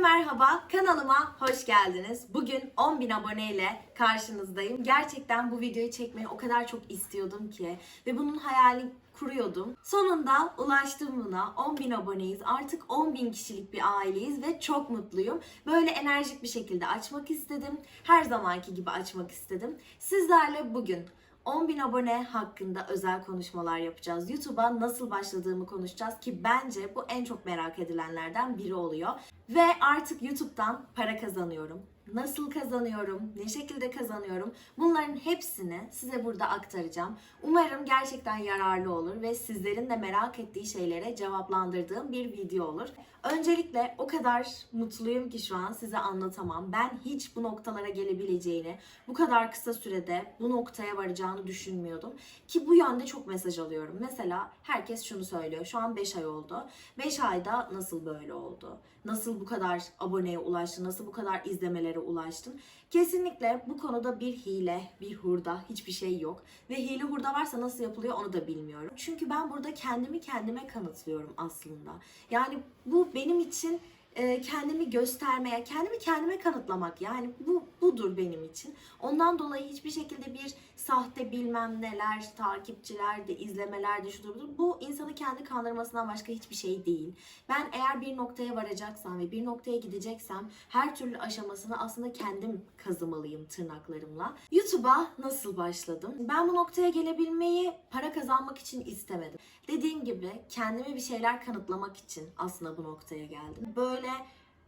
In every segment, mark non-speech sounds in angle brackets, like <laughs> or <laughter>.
merhaba, kanalıma hoş geldiniz. Bugün 10.000 aboneyle karşınızdayım. Gerçekten bu videoyu çekmeyi o kadar çok istiyordum ki ve bunun hayalini kuruyordum. Sonunda ulaştım buna. 10.000 aboneyiz. Artık 10.000 kişilik bir aileyiz ve çok mutluyum. Böyle enerjik bir şekilde açmak istedim. Her zamanki gibi açmak istedim. Sizlerle bugün 10.000 abone hakkında özel konuşmalar yapacağız. YouTube'a nasıl başladığımı konuşacağız ki bence bu en çok merak edilenlerden biri oluyor. Ve artık YouTube'dan para kazanıyorum. Nasıl kazanıyorum, ne şekilde kazanıyorum bunların hepsini size burada aktaracağım. Umarım gerçekten yararlı olur ve sizlerin de merak ettiği şeylere cevaplandırdığım bir video olur. Öncelikle o kadar mutluyum ki şu an size anlatamam. Ben hiç bu noktalara gelebileceğini, bu kadar kısa sürede bu noktaya varacağını düşünmüyordum. Ki bu yönde çok mesaj alıyorum. Mesela herkes şunu söylüyor. Şu an 5 ay oldu. 5 ayda nasıl böyle oldu? Nasıl bu kadar aboneye ulaştın? Nasıl bu kadar izlemelere ulaştın? Kesinlikle bu konuda bir hile, bir hurda, hiçbir şey yok. Ve hile hurda varsa nasıl yapılıyor onu da bilmiyorum. Çünkü ben burada kendimi kendime kanıtlıyorum aslında. Yani bu benim için e, kendimi göstermeye, kendimi kendime kanıtlamak yani bu budur benim için. Ondan dolayı hiçbir şekilde bir sahte bilmem neler, takipçiler de, izlemeler de şudur budur. Bu insanı kendi kandırmasından başka hiçbir şey değil. Ben eğer bir noktaya varacaksam ve bir noktaya gideceksem her türlü aşamasını aslında kendim kazımalıyım tırnaklarımla. YouTube'a nasıl başladım? Ben bu noktaya gelebilmeyi para kazanmak için istemedim. Dediğim gibi kendime bir şeyler kanıtlamak için aslında bu noktaya geldim. Böyle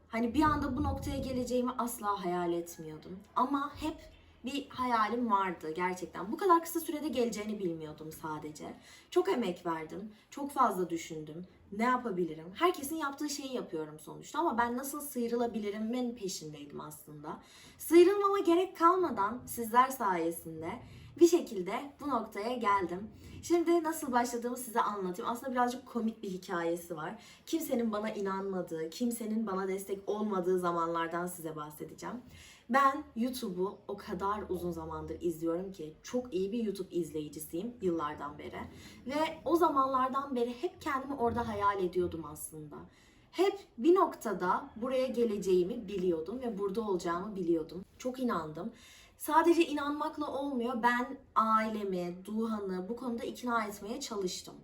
hani bir anda bu noktaya geleceğimi asla hayal etmiyordum. Ama hep bir hayalim vardı gerçekten. Bu kadar kısa sürede geleceğini bilmiyordum sadece. Çok emek verdim, çok fazla düşündüm. Ne yapabilirim? Herkesin yaptığı şeyi yapıyorum sonuçta ama ben nasıl sıyrılabilirimin peşindeydim aslında. Sıyrılmama gerek kalmadan sizler sayesinde bir şekilde bu noktaya geldim. Şimdi nasıl başladığımı size anlatayım. Aslında birazcık komik bir hikayesi var. Kimsenin bana inanmadığı, kimsenin bana destek olmadığı zamanlardan size bahsedeceğim. Ben YouTube'u o kadar uzun zamandır izliyorum ki çok iyi bir YouTube izleyicisiyim yıllardan beri. Ve o zamanlardan beri hep kendimi orada hayal ediyordum aslında. Hep bir noktada buraya geleceğimi biliyordum ve burada olacağımı biliyordum. Çok inandım. Sadece inanmakla olmuyor. Ben ailemi, Duhan'ı bu konuda ikna etmeye çalıştım.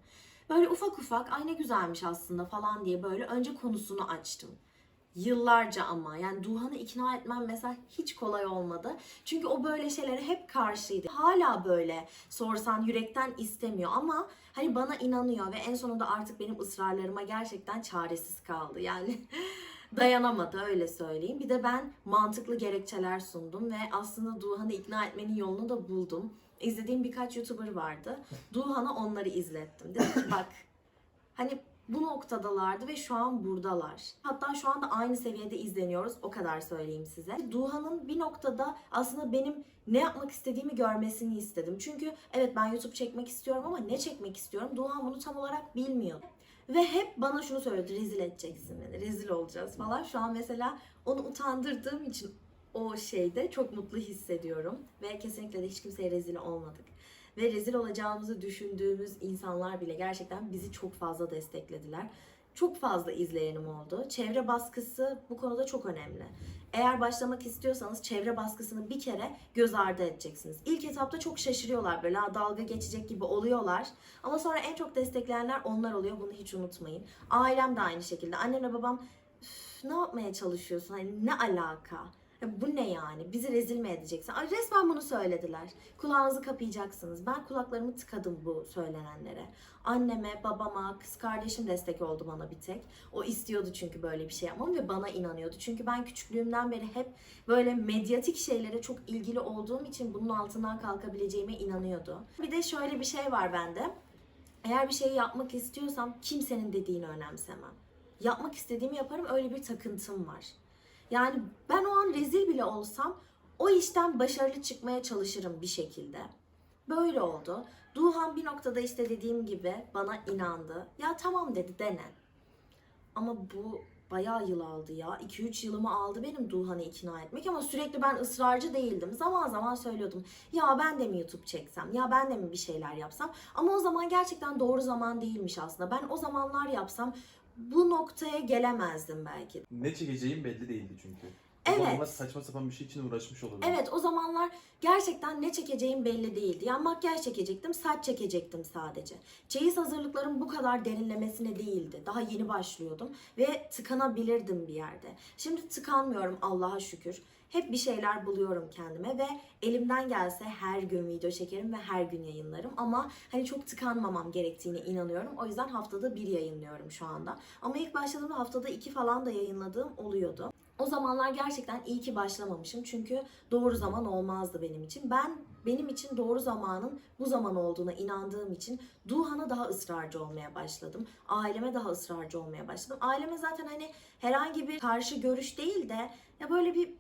Böyle ufak ufak ay ne güzelmiş aslında falan diye böyle önce konusunu açtım. Yıllarca ama yani Duhan'ı ikna etmem mesela hiç kolay olmadı. Çünkü o böyle şeylere hep karşıydı. Hala böyle sorsan yürekten istemiyor ama hani bana inanıyor ve en sonunda artık benim ısrarlarıma gerçekten çaresiz kaldı. Yani <laughs> dayanamadı öyle söyleyeyim. Bir de ben mantıklı gerekçeler sundum ve aslında Duhan'ı ikna etmenin yolunu da buldum. İzlediğim birkaç YouTuber vardı. <laughs> Duhan'a onları izlettim. Dedim ki bak hani bu noktadalardı ve şu an buradalar. Hatta şu anda aynı seviyede izleniyoruz. O kadar söyleyeyim size. Duhan'ın bir noktada aslında benim ne yapmak istediğimi görmesini istedim. Çünkü evet ben YouTube çekmek istiyorum ama ne çekmek istiyorum? Duhan bunu tam olarak bilmiyor. Ve hep bana şunu söyledi, rezil edeceksin beni, rezil olacağız falan. Şu an mesela onu utandırdığım için o şeyde çok mutlu hissediyorum. Ve kesinlikle de hiç kimseye rezil olmadık. Ve rezil olacağımızı düşündüğümüz insanlar bile gerçekten bizi çok fazla desteklediler. Çok fazla izleyenim oldu. Çevre baskısı bu konuda çok önemli. Eğer başlamak istiyorsanız çevre baskısını bir kere göz ardı edeceksiniz. İlk etapta çok şaşırıyorlar böyle "Aa, dalga geçecek gibi oluyorlar. Ama sonra en çok destekleyenler onlar oluyor. Bunu hiç unutmayın. Ailem de aynı şekilde. Annemle babam "Üf, ne yapmaya çalışıyorsun? Hani ne alaka? Ya bu ne yani? Bizi rezil mi edeceksin? Ay resmen bunu söylediler. Kulağınızı kapayacaksınız. Ben kulaklarımı tıkadım bu söylenenlere. Anneme, babama, kız kardeşim destek oldu bana bir tek. O istiyordu çünkü böyle bir şey yapmamı ve bana inanıyordu. Çünkü ben küçüklüğümden beri hep böyle medyatik şeylere çok ilgili olduğum için bunun altından kalkabileceğime inanıyordu. Bir de şöyle bir şey var bende. Eğer bir şeyi yapmak istiyorsam kimsenin dediğini önemsemem. Yapmak istediğimi yaparım öyle bir takıntım var. Yani ben o an rezil bile olsam o işten başarılı çıkmaya çalışırım bir şekilde. Böyle oldu. Duhan bir noktada işte dediğim gibi bana inandı. Ya tamam dedi dene. Ama bu bayağı yıl aldı ya. 2-3 yılımı aldı benim Duhan'ı ikna etmek ama sürekli ben ısrarcı değildim. Zaman zaman söylüyordum. Ya ben de mi YouTube çeksem? Ya ben de mi bir şeyler yapsam? Ama o zaman gerçekten doğru zaman değilmiş aslında. Ben o zamanlar yapsam bu noktaya gelemezdim belki. Ne çekeceğim belli değildi çünkü. Evet. O zamanlar saçma sapan bir şey için uğraşmış olurdum. Evet o zamanlar gerçekten ne çekeceğim belli değildi. Yani makyaj çekecektim, saç çekecektim sadece. Çeyiz hazırlıklarım bu kadar derinlemesine değildi. Daha yeni başlıyordum ve tıkanabilirdim bir yerde. Şimdi tıkanmıyorum Allah'a şükür. Hep bir şeyler buluyorum kendime ve elimden gelse her gün video çekerim ve her gün yayınlarım. Ama hani çok tıkanmamam gerektiğine inanıyorum. O yüzden haftada bir yayınlıyorum şu anda. Ama ilk başladığımda haftada iki falan da yayınladığım oluyordu. O zamanlar gerçekten iyi ki başlamamışım çünkü doğru zaman olmazdı benim için. Ben benim için doğru zamanın bu zaman olduğuna inandığım için Duhan'a daha ısrarcı olmaya başladım. Aileme daha ısrarcı olmaya başladım. Aileme zaten hani herhangi bir karşı görüş değil de ya böyle bir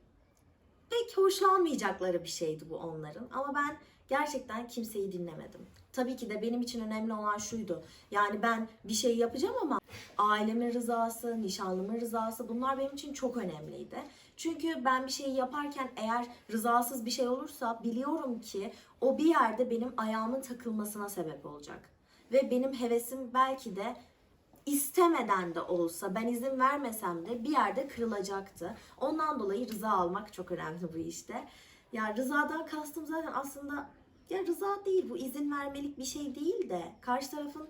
pek hoşlanmayacakları bir şeydi bu onların. Ama ben gerçekten kimseyi dinlemedim. Tabii ki de benim için önemli olan şuydu. Yani ben bir şey yapacağım ama ailemin rızası, nişanlımın rızası bunlar benim için çok önemliydi. Çünkü ben bir şeyi yaparken eğer rızasız bir şey olursa biliyorum ki o bir yerde benim ayağımın takılmasına sebep olacak. Ve benim hevesim belki de istemeden de olsa ben izin vermesem de bir yerde kırılacaktı. Ondan dolayı rıza almak çok önemli bu işte. Ya rızadan kastım zaten aslında ya rıza değil bu izin vermelik bir şey değil de karşı tarafın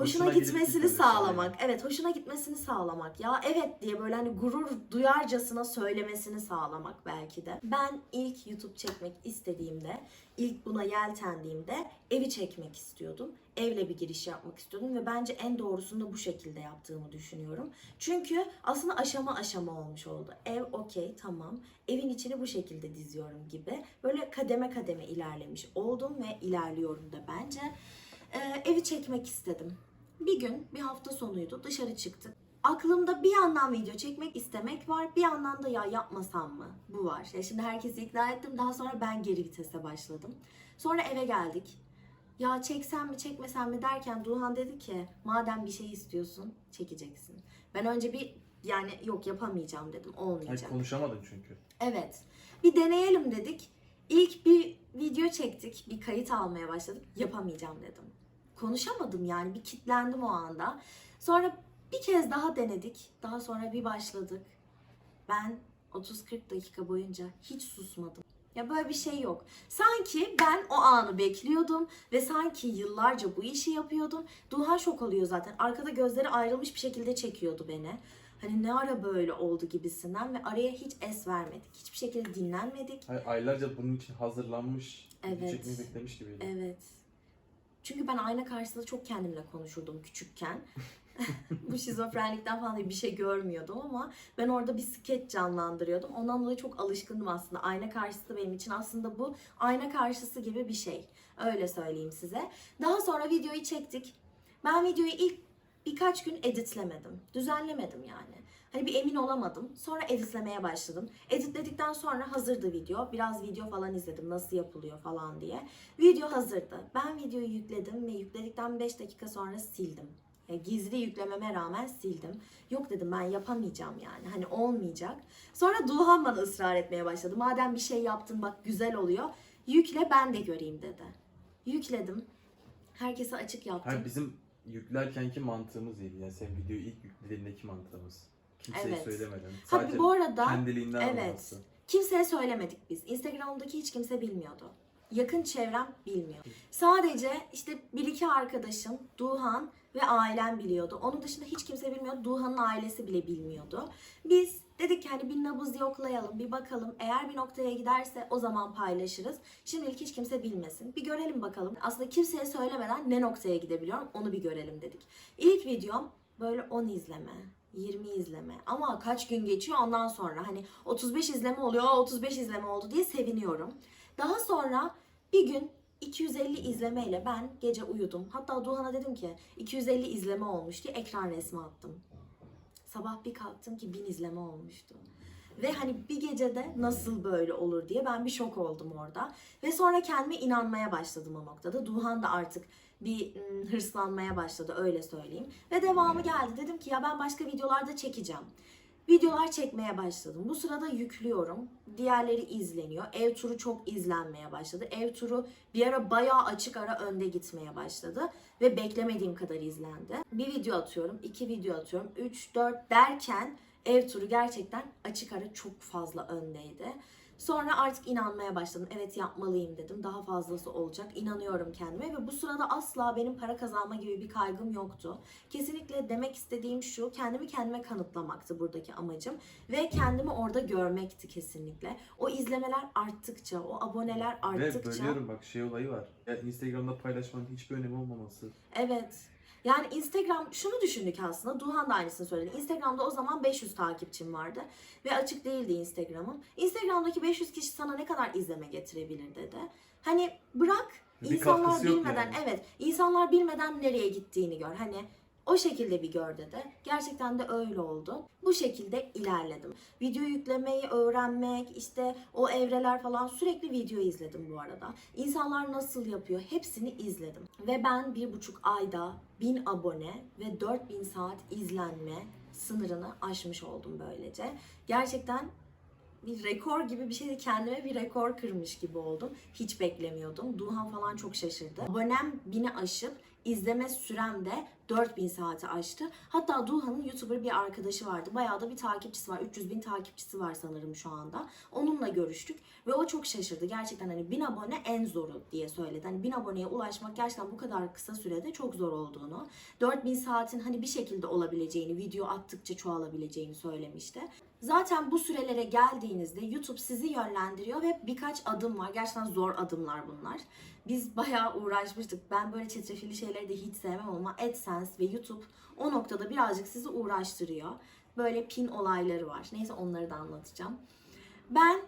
hoşuna, gitmesini sağlamak. Evet hoşuna gitmesini sağlamak. Ya evet diye böyle hani gurur duyarcasına söylemesini sağlamak belki de. Ben ilk YouTube çekmek istediğimde, ilk buna yeltendiğimde evi çekmek istiyordum. Evle bir giriş yapmak istiyordum ve bence en doğrusunu da bu şekilde yaptığımı düşünüyorum. Çünkü aslında aşama aşama olmuş oldu. Ev okey tamam. Evin içini bu şekilde diziyorum gibi. Böyle kademe kademe ilerlemiş oldum ve ilerliyorum da bence. Ee, evi çekmek istedim. Bir gün bir hafta sonuydu dışarı çıktık. Aklımda bir yandan video çekmek istemek var. Bir yandan da ya yapmasam mı? Bu var. Ya şimdi herkesi ikna ettim. Daha sonra ben geri vitese başladım. Sonra eve geldik. Ya çeksem mi çekmesem mi derken Duhan dedi ki madem bir şey istiyorsun çekeceksin. Ben önce bir yani yok yapamayacağım dedim Hayır, olmayacak. konuşamadın çünkü. Evet. Bir deneyelim dedik. İlk bir video çektik. Bir kayıt almaya başladık. Yapamayacağım dedim. Konuşamadım yani. Bir kitlendim o anda. Sonra bir kez daha denedik. Daha sonra bir başladık. Ben 30-40 dakika boyunca hiç susmadım. Ya böyle bir şey yok. Sanki ben o anı bekliyordum ve sanki yıllarca bu işi yapıyordum. Duha şok oluyor zaten. Arkada gözleri ayrılmış bir şekilde çekiyordu beni. Hani ne ara böyle oldu gibisinden ve araya hiç es vermedik. Hiçbir şekilde dinlenmedik. Hayır, aylarca bunun için hazırlanmış, Evet. çekmeyi beklemiş gibiydi. Evet. Çünkü ben ayna karşısında çok kendimle konuşurdum küçükken. <laughs> Bu şizofrenlikten falan bir şey görmüyordum ama ben orada bir skeç canlandırıyordum. Ondan dolayı çok alışkındım aslında. Ayna karşısı benim için aslında bu ayna karşısı gibi bir şey. Öyle söyleyeyim size. Daha sonra videoyu çektik. Ben videoyu ilk birkaç gün editlemedim. Düzenlemedim yani. Hani bir emin olamadım. Sonra editlemeye başladım. Editledikten sonra hazırdı video. Biraz video falan izledim nasıl yapılıyor falan diye. Video hazırdı. Ben videoyu yükledim ve yükledikten 5 dakika sonra sildim. Ya gizli yüklememe rağmen sildim. Yok dedim ben yapamayacağım yani. Hani olmayacak. Sonra Duhan bana ısrar etmeye başladı. Madem bir şey yaptın bak güzel oluyor. Yükle ben de göreyim dedi. Yükledim. Herkese açık yaptım. Hayır, bizim yüklerkenki mantığımız iyiydi. Yani sen videoyu ilk yüklediğindeki mantığımız. Kimseye Evet. söylemeden. Ha, Sadece bu arada kendiliğinden evet. olması. Kimseye söylemedik biz. Instagram'daki hiç kimse bilmiyordu. Yakın çevrem bilmiyor. Sadece işte bir iki arkadaşım, Duhan ve ailem biliyordu. Onun dışında hiç kimse bilmiyordu. Duhan'ın ailesi bile bilmiyordu. Biz dedik ki hani bir nabız yoklayalım, bir bakalım. Eğer bir noktaya giderse o zaman paylaşırız. Şimdilik hiç kimse bilmesin. Bir görelim bakalım. Aslında kimseye söylemeden ne noktaya gidebiliyorum onu bir görelim dedik. İlk videom böyle 10 izleme, 20 izleme. Ama kaç gün geçiyor ondan sonra hani 35 izleme oluyor, 35 izleme oldu diye seviniyorum. Daha sonra bir gün 250 izlemeyle ben gece uyudum. Hatta Duhan'a dedim ki 250 izleme olmuş diye ekran resmi attım. Sabah bir kalktım ki 1000 izleme olmuştu. Ve hani bir gecede nasıl böyle olur diye ben bir şok oldum orada. Ve sonra kendime inanmaya başladım o noktada. Duhan da artık bir hırslanmaya başladı öyle söyleyeyim. Ve devamı geldi. Dedim ki ya ben başka videolarda çekeceğim. videolar çekmeye başladım. Bu sırada yüklüyorum. Diğerleri izleniyor. Ev turu çok izlenmeye başladı. Ev turu bir ara bayağı açık ara önde gitmeye başladı. Ve beklemediğim kadar izlendi. Bir video atıyorum, iki video atıyorum, üç, dört derken ev turu gerçekten açık ara çok fazla öndeydi. Sonra artık inanmaya başladım. Evet yapmalıyım dedim. Daha fazlası olacak. İnanıyorum kendime ve bu sırada asla benim para kazanma gibi bir kaygım yoktu. Kesinlikle demek istediğim şu, kendimi kendime kanıtlamaktı buradaki amacım ve kendimi orada görmekti kesinlikle. O izlemeler arttıkça, o aboneler Ve arttıkça bölüyorum bak şey olayı var. Ya Instagram'da paylaşmanın hiçbir önemi olmaması. Evet. Yani Instagram şunu düşündük aslında. Duhan da aynısını söyledi. Instagram'da o zaman 500 takipçim vardı. Ve açık değildi Instagram'ım. Instagram'daki 500 kişi sana ne kadar izleme getirebilir dedi. Hani bırak Bir insanlar bilmeden yani. evet insanlar bilmeden nereye gittiğini gör. Hani o şekilde bir gör dedi. Gerçekten de öyle oldu. Bu şekilde ilerledim. Video yüklemeyi öğrenmek, işte o evreler falan sürekli video izledim bu arada. İnsanlar nasıl yapıyor hepsini izledim. Ve ben bir buçuk ayda 1000 abone ve 4000 saat izlenme sınırını aşmış oldum böylece. Gerçekten bir rekor gibi bir şeydi. Kendime bir rekor kırmış gibi oldum. Hiç beklemiyordum. Duhan falan çok şaşırdı. Abonem 1000'i aşıp izleme sürem de 4000 saati aştı. Hatta Duhan'ın YouTuber bir arkadaşı vardı. Bayağı da bir takipçisi var. 300 bin takipçisi var sanırım şu anda. Onunla görüştük ve o çok şaşırdı. Gerçekten hani 1000 abone en zoru diye söyledi. Hani 1000 aboneye ulaşmak gerçekten bu kadar kısa sürede çok zor olduğunu. 4000 saatin hani bir şekilde olabileceğini, video attıkça çoğalabileceğini söylemişti. Zaten bu sürelere geldiğinizde YouTube sizi yönlendiriyor ve birkaç adım var. Gerçekten zor adımlar bunlar. Biz bayağı uğraşmıştık. Ben böyle çetrefilli şeyleri de hiç sevmem ama AdSense ve YouTube o noktada birazcık sizi uğraştırıyor. Böyle pin olayları var. Neyse onları da anlatacağım. Ben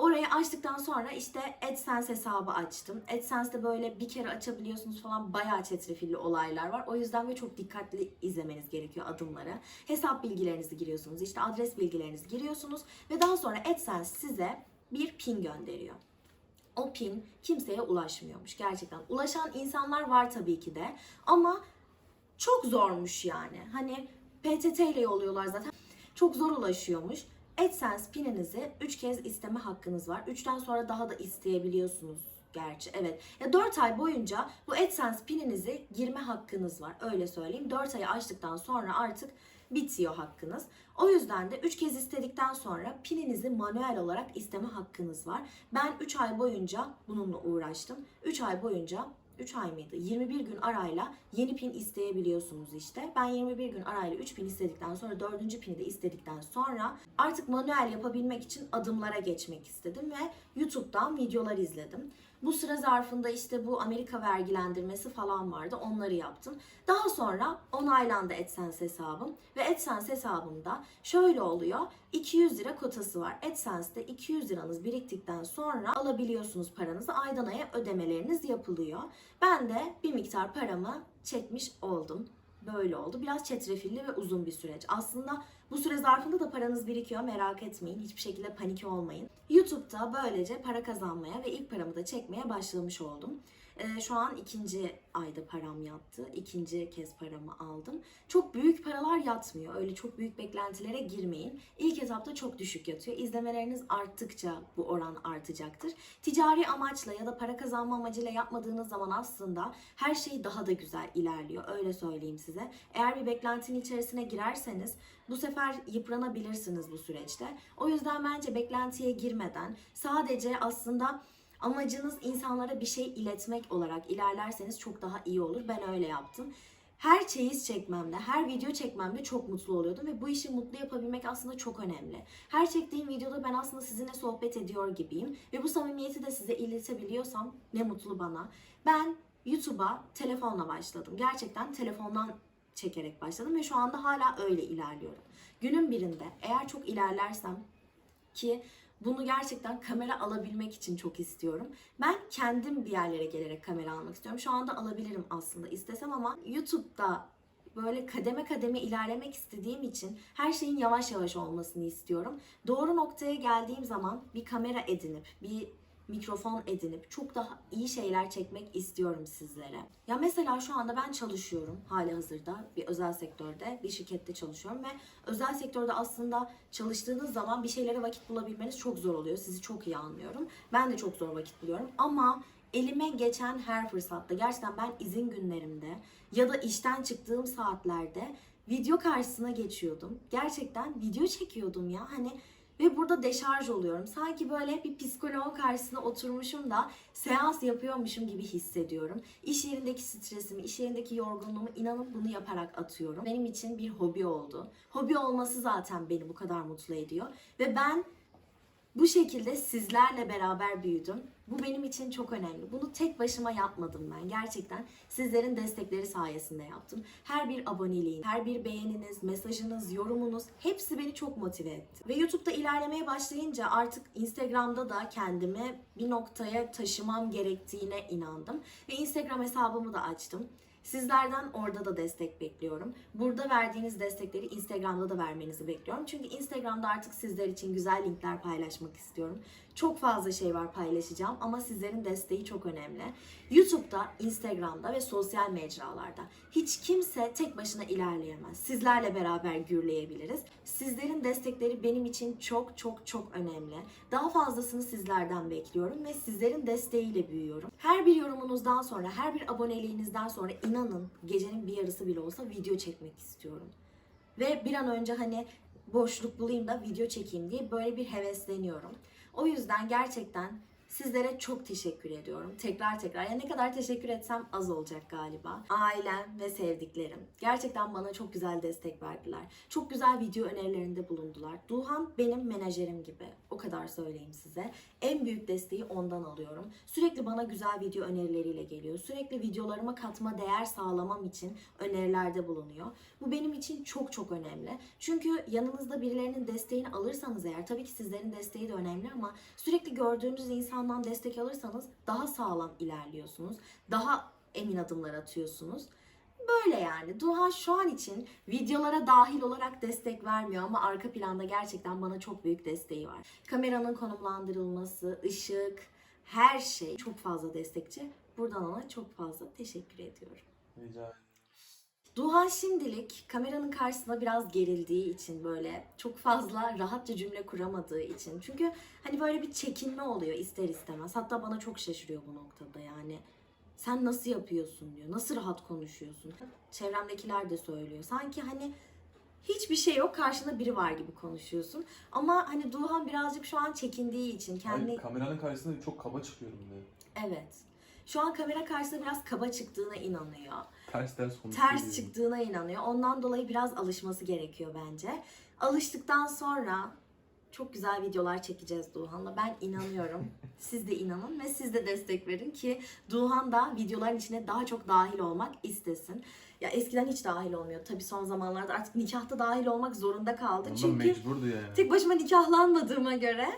orayı açtıktan sonra işte AdSense hesabı açtım. AdSense'de böyle bir kere açabiliyorsunuz falan bayağı çetrefilli olaylar var. O yüzden ve çok dikkatli izlemeniz gerekiyor adımları. Hesap bilgilerinizi giriyorsunuz, işte adres bilgilerinizi giriyorsunuz ve daha sonra AdSense size bir pin gönderiyor. O pin kimseye ulaşmıyormuş gerçekten. Ulaşan insanlar var tabii ki de ama çok zormuş yani. Hani PTT ile yolluyorlar zaten. Çok zor ulaşıyormuş. AdSense pininizi 3 kez isteme hakkınız var. 3'ten sonra daha da isteyebiliyorsunuz gerçi. Evet. Ya 4 ay boyunca bu AdSense pininizi girme hakkınız var. Öyle söyleyeyim. 4 ayı açtıktan sonra artık bitiyor hakkınız. O yüzden de 3 kez istedikten sonra pininizi manuel olarak isteme hakkınız var. Ben 3 ay boyunca bununla uğraştım. 3 ay boyunca 3 ay mıydı? 21 gün arayla yeni pin isteyebiliyorsunuz işte. Ben 21 gün arayla 3 pin istedikten sonra 4. pini de istedikten sonra artık manuel yapabilmek için adımlara geçmek istedim ve YouTube'dan videolar izledim. Bu süre zarfında işte bu Amerika vergilendirmesi falan vardı. Onları yaptım. Daha sonra onaylandı AdSense hesabım. Ve AdSense hesabımda şöyle oluyor. 200 lira kotası var. AdSense'de 200 liranız biriktikten sonra alabiliyorsunuz paranızı. Aydan aya ödemeleriniz yapılıyor. Ben de bir miktar paramı çekmiş oldum. Böyle oldu. Biraz çetrefilli ve uzun bir süreç. Aslında bu süre zarfında da paranız birikiyor. Merak etmeyin. Hiçbir şekilde panik olmayın. YouTube'da böylece para kazanmaya ve ilk paramı da çekmeye başlamış oldum. Ee, şu an ikinci ayda param yattı. İkinci kez paramı aldım. Çok büyük paralar yatmıyor. Öyle çok büyük beklentilere girmeyin. İlk etapta çok düşük yatıyor. İzlemeleriniz arttıkça bu oran artacaktır. Ticari amaçla ya da para kazanma amacıyla yapmadığınız zaman aslında her şey daha da güzel ilerliyor. Öyle söyleyeyim size. Eğer bir beklentinin içerisine girerseniz bu sefer yıpranabilirsiniz bu süreçte. O yüzden bence beklentiye girmeden sadece aslında amacınız insanlara bir şey iletmek olarak ilerlerseniz çok daha iyi olur. Ben öyle yaptım. Her çeyiz çekmemde, her video çekmemde çok mutlu oluyordum ve bu işi mutlu yapabilmek aslında çok önemli. Her çektiğim videoda ben aslında sizinle sohbet ediyor gibiyim ve bu samimiyeti de size iletebiliyorsam ne mutlu bana. Ben YouTube'a telefonla başladım. Gerçekten telefondan çekerek başladım ve şu anda hala öyle ilerliyorum. Günün birinde eğer çok ilerlersem ki bunu gerçekten kamera alabilmek için çok istiyorum. Ben kendim bir yerlere gelerek kamera almak istiyorum. Şu anda alabilirim aslında istesem ama YouTube'da böyle kademe kademe ilerlemek istediğim için her şeyin yavaş yavaş olmasını istiyorum. Doğru noktaya geldiğim zaman bir kamera edinip bir mikrofon edinip çok daha iyi şeyler çekmek istiyorum sizlere. Ya mesela şu anda ben çalışıyorum hali hazırda bir özel sektörde, bir şirkette çalışıyorum ve özel sektörde aslında çalıştığınız zaman bir şeylere vakit bulabilmeniz çok zor oluyor. Sizi çok iyi anlıyorum. Ben de çok zor vakit buluyorum ama elime geçen her fırsatta gerçekten ben izin günlerimde ya da işten çıktığım saatlerde video karşısına geçiyordum. Gerçekten video çekiyordum ya. Hani ve burada deşarj oluyorum. Sanki böyle bir psikoloğun karşısına oturmuşum da seans yapıyormuşum gibi hissediyorum. İş yerindeki stresimi, iş yerindeki yorgunluğumu inanın bunu yaparak atıyorum. Benim için bir hobi oldu. Hobi olması zaten beni bu kadar mutlu ediyor. Ve ben bu şekilde sizlerle beraber büyüdüm. Bu benim için çok önemli. Bunu tek başıma yapmadım ben. Gerçekten sizlerin destekleri sayesinde yaptım. Her bir aboneliğin, her bir beğeniniz, mesajınız, yorumunuz hepsi beni çok motive etti. Ve YouTube'da ilerlemeye başlayınca artık Instagram'da da kendimi bir noktaya taşımam gerektiğine inandım. Ve Instagram hesabımı da açtım. Sizlerden orada da destek bekliyorum. Burada verdiğiniz destekleri Instagram'da da vermenizi bekliyorum. Çünkü Instagram'da artık sizler için güzel linkler paylaşmak istiyorum. Çok fazla şey var paylaşacağım ama sizlerin desteği çok önemli. YouTube'da, Instagram'da ve sosyal mecralarda hiç kimse tek başına ilerleyemez. Sizlerle beraber gürleyebiliriz. Sizlerin destekleri benim için çok çok çok önemli. Daha fazlasını sizlerden bekliyorum ve sizlerin desteğiyle büyüyorum. Her bir yorumunuzdan sonra, her bir aboneliğinizden sonra inanın gecenin bir yarısı bile olsa video çekmek istiyorum. Ve bir an önce hani boşluk bulayım da video çekeyim diye böyle bir hevesleniyorum. O yüzden gerçekten sizlere çok teşekkür ediyorum. Tekrar tekrar. Ya ne kadar teşekkür etsem az olacak galiba. Ailem ve sevdiklerim. Gerçekten bana çok güzel destek verdiler. Çok güzel video önerilerinde bulundular. Duhan benim menajerim gibi. O kadar söyleyeyim size. En büyük desteği ondan alıyorum. Sürekli bana güzel video önerileriyle geliyor. Sürekli videolarıma katma değer sağlamam için önerilerde bulunuyor. Bu benim için çok çok önemli. Çünkü yanınızda birilerinin desteğini alırsanız eğer tabii ki sizlerin desteği de önemli ama sürekli gördüğünüz insandan destek alırsanız daha sağlam ilerliyorsunuz. Daha emin adımlar atıyorsunuz. Böyle yani. Duha şu an için videolara dahil olarak destek vermiyor ama arka planda gerçekten bana çok büyük desteği var. Kameranın konumlandırılması, ışık, her şey çok fazla destekçi. Buradan ona çok fazla teşekkür ediyorum. Rica ederim. Duha şimdilik kameranın karşısında biraz gerildiği için böyle çok fazla rahatça cümle kuramadığı için. Çünkü hani böyle bir çekinme oluyor ister istemez. Hatta bana çok şaşırıyor bu noktada yani. Sen nasıl yapıyorsun diyor. Nasıl rahat konuşuyorsun. Çevremdekiler de söylüyor. Sanki hani hiçbir şey yok karşında biri var gibi konuşuyorsun. Ama hani Duhan birazcık şu an çekindiği için kendi... Hayır, kameranın karşısında çok kaba çıkıyorum diye. Evet. Şu an kamera karşısında biraz kaba çıktığına inanıyor. Ters ters konuşuyor. ters çıktığına inanıyor. Ondan dolayı biraz alışması gerekiyor bence. Alıştıktan sonra çok güzel videolar çekeceğiz Duhan'la. Ben inanıyorum. <laughs> siz de inanın ve siz de destek verin ki Duhan da videoların içine daha çok dahil olmak istesin. Ya eskiden hiç dahil olmuyor. Tabii son zamanlarda artık nikahta dahil olmak zorunda kaldı. Ondan Çünkü mecburdu yani. Tek başıma nikahlanmadığıma göre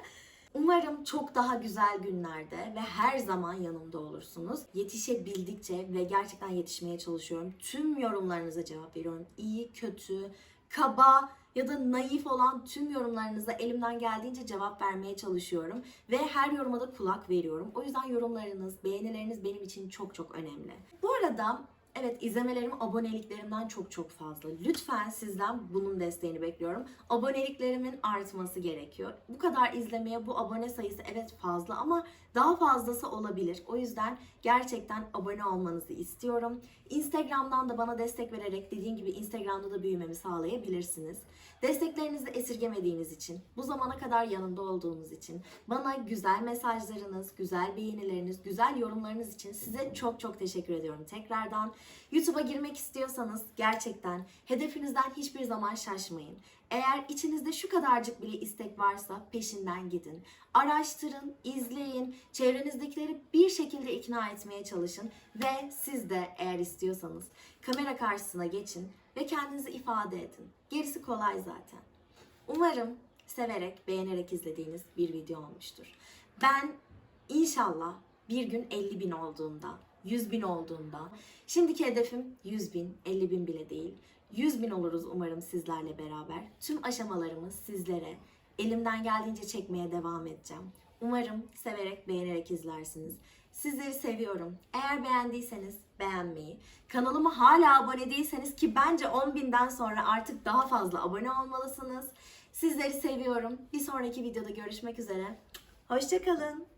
Umarım çok daha güzel günlerde ve her zaman yanımda olursunuz. Yetişebildikçe ve gerçekten yetişmeye çalışıyorum. Tüm yorumlarınıza cevap veriyorum. İyi, kötü, kaba ya da naif olan tüm yorumlarınıza elimden geldiğince cevap vermeye çalışıyorum. Ve her yoruma da kulak veriyorum. O yüzden yorumlarınız, beğenileriniz benim için çok çok önemli. Bu arada Evet izlemelerim aboneliklerimden çok çok fazla. Lütfen sizden bunun desteğini bekliyorum. Aboneliklerimin artması gerekiyor. Bu kadar izlemeye bu abone sayısı evet fazla ama daha fazlası olabilir. O yüzden gerçekten abone olmanızı istiyorum. Instagram'dan da bana destek vererek dediğim gibi Instagram'da da büyümemi sağlayabilirsiniz. Desteklerinizi esirgemediğiniz için, bu zamana kadar yanımda olduğunuz için, bana güzel mesajlarınız, güzel beğenileriniz, güzel yorumlarınız için size çok çok teşekkür ediyorum tekrardan. YouTube'a girmek istiyorsanız gerçekten hedefinizden hiçbir zaman şaşmayın. Eğer içinizde şu kadarcık bile istek varsa peşinden gidin. Araştırın, izleyin, çevrenizdekileri bir şekilde ikna etmeye çalışın ve siz de eğer istiyorsanız kamera karşısına geçin ve kendinizi ifade edin. Gerisi kolay zaten. Umarım severek, beğenerek izlediğiniz bir video olmuştur. Ben inşallah bir gün 50 bin olduğunda, 100 bin olduğunda, şimdiki hedefim 100 bin, 50 bin bile değil. 100 bin oluruz umarım sizlerle beraber. Tüm aşamalarımı sizlere elimden geldiğince çekmeye devam edeceğim. Umarım severek, beğenerek izlersiniz. Sizleri seviyorum. Eğer beğendiyseniz beğenmeyi, kanalıma hala abone değilseniz ki bence 10.000'den sonra artık daha fazla abone olmalısınız. Sizleri seviyorum. Bir sonraki videoda görüşmek üzere. Hoşçakalın.